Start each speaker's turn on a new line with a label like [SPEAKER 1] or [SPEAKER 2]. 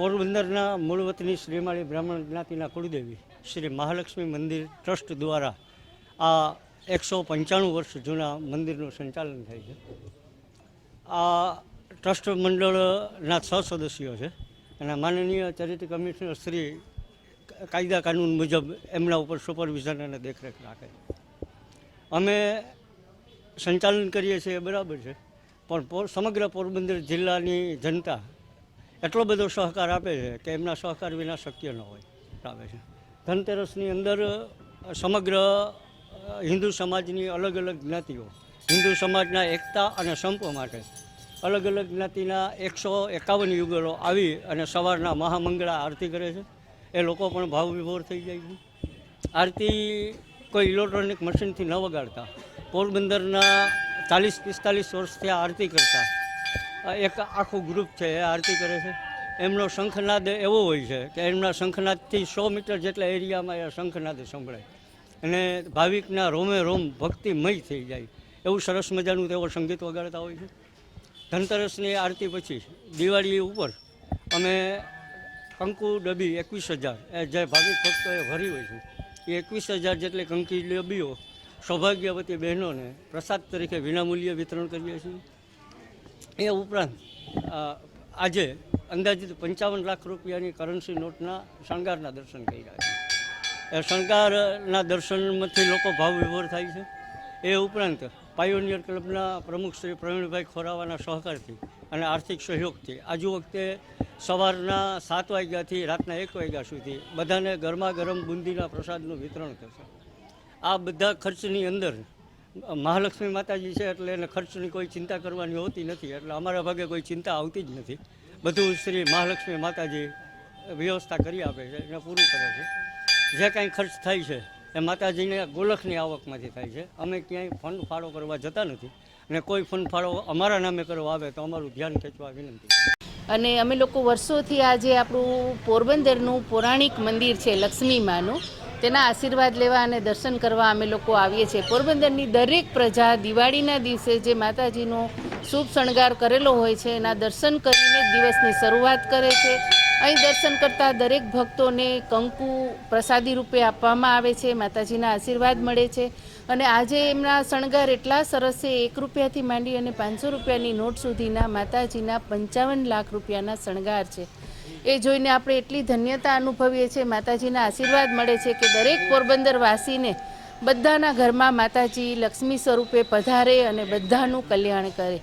[SPEAKER 1] પોરબંદરના મૂળ વતની શ્રીમાળી બ્રાહ્મણ જ્ઞાતિના કુળદેવી શ્રી મહાલક્ષ્મી મંદિર ટ્રસ્ટ દ્વારા આ એકસો પંચાણું વર્ષ જૂના મંદિરનું સંચાલન થાય છે. આ ટ્રસ્ટ મંડળના છ સદસ્યો છે અને માનનીય ચેરિટી કમિશનર શ્રી કાયદા કાનૂન મુજબ એમના ઉપર સુપરવિઝન અને દેખરેખ રાખે છે. અમે સંચાલન કરીએ છીએ બરાબર છે, પણ સમગ્ર પોરબંદર જિલ્લાની જનતા એટલો બધો સહકાર આપે છે કે એમના સહકાર વિના શક્ય ન હોય આવે છે. ધનતેરસની અંદર સમગ્ર હિન્દુ સમાજની અલગ અલગ જ્ઞાતિઓ, હિન્દુ સમાજના એકતા અને સંપ માટે અલગ અલગ જ્ઞાતિના એકસો એકાવન યુગલો આવી અને સવારના મહામંગળા આરતી કરે છે. એ લોકો પણ ભાવ વિભોર થઈ જાય છે. આરતી કોઈ ઇલેક્ટ્રોનિક મશીનથી ન વગાડતા. પોરબંદરના ચાલીસ પિસ્તાલીસ વર્ષથી આરતી કરતા. એક આખું ગ્રુપ છે, એ આરતી કરે છે. એમનો શંખનાદ એવો હોય છે કે એમના શંખનાદથી સો મીટર જેટલા એરિયામાં એ શંખનાદ સંભળાય. અને ભાવિકના રોમે રોમ ભક્તિમય થઈ જાય. એવું સરસ મજાનું તેઓ સંગીત વગાડતા હોય છે. ધનતેરસની આરતી પછી, દિવાળી ઉપર અમે કંકુ ડબ્બી એકવીસ હજાર, એ જે ભાવિક ભક્તોએ ભરી હોય છે, એ એકવીસ હજાર જેટલી કંકી ડબ્બીઓ સૌભાગ્યવતી બહેનોને પ્રસાદ તરીકે વિનામૂલ્યે વિતરણ કરીએ છીએ. એ ઉપરાંત આજે અંદાજિત પંચાવન લાખ રૂપિયાની કરન્સી નોટના શણગારના દર્શન કર્યા છે. એ શણગારના દર્શનમાંથી લોકો ભાવ વિભોર થાય છે. એ ઉપરાંત પાયોનિયર ક્લબના પ્રમુખ શ્રી પ્રવીણભાઈ ખોરાવાના સહકારથી અને આર્થિક સહયોગથી આજુ વખતે સવારના સાત વાગ્યાથી રાતના એક વાગ્યા સુધી બધાને ગરમા ગરમ બુંદીના પ્રસાદનું વિતરણ થશે. આ બધા ખર્ચની અંદર મહાલક્ષ્મી માતાજી છે એટલે એને ખર્ચની કોઈ ચિંતા કરવાની હોતી નથી. એટલે અમારા ભાગે કોઈ ચિંતા આવતી જ નથી. બધું શ્રી મહાલક્ષ્મી માતાજી વ્યવસ્થા કરી આપે છે, એને પૂરું કરે છે. જે કાંઈ ખર્ચ થાય છે, એ માતાજીને ગોલખની આવકમાંથી થાય છે. અમે ક્યાંય ફંડ ફાળો કરવા જતા નથી. અને કોઈ ફંડ ફાળો અમારા નામે કરવા આવે તો અમારું ધ્યાન ખેંચવા વિનંતી.
[SPEAKER 2] અને અમે લોકો વર્ષોથી આજે આપણું પોરબંદરનું પૌરાણિક મંદિર છે લક્ષ્મી માનું તેના આશીર્વાદ લેવા અને દર્શન કરવા અમે લોકો આવીએ છીએ. પોરબંદરની દરેક પ્રજા દિવાળીના દિવસે જે માતાજીનો શુભ શણગાર કરેલો હોય છે, એના દર્શન કરીને દિવસની શરૂઆત કરે છે. અહીં દર્શન કરતા દરેક ભક્તોને કંકુ પ્રસાદી રૂપે આપવામાં આવે છે, માતાજીના આશીર્વાદ મળે છે. અને આજે એમના શણગાર એટલા સરસ છે, એક રૂપિયાથી માંડી અને પાંચસો રૂપિયાની નોટ સુધીના માતાજીના પંચાવન લાખ રૂપિયાના શણગાર છે. એ જોઈને આપણે એટલી ધન્યતા અનુભવીએ છીએ. માતાજીના આશીર્વાદ મળે છે કે દરેક પોરબંદર વાસીને બધાના ઘરમાં માતાજી લક્ષ્મી સ્વરૂપે પધારે અને બધાનું કલ્યાણ કરે.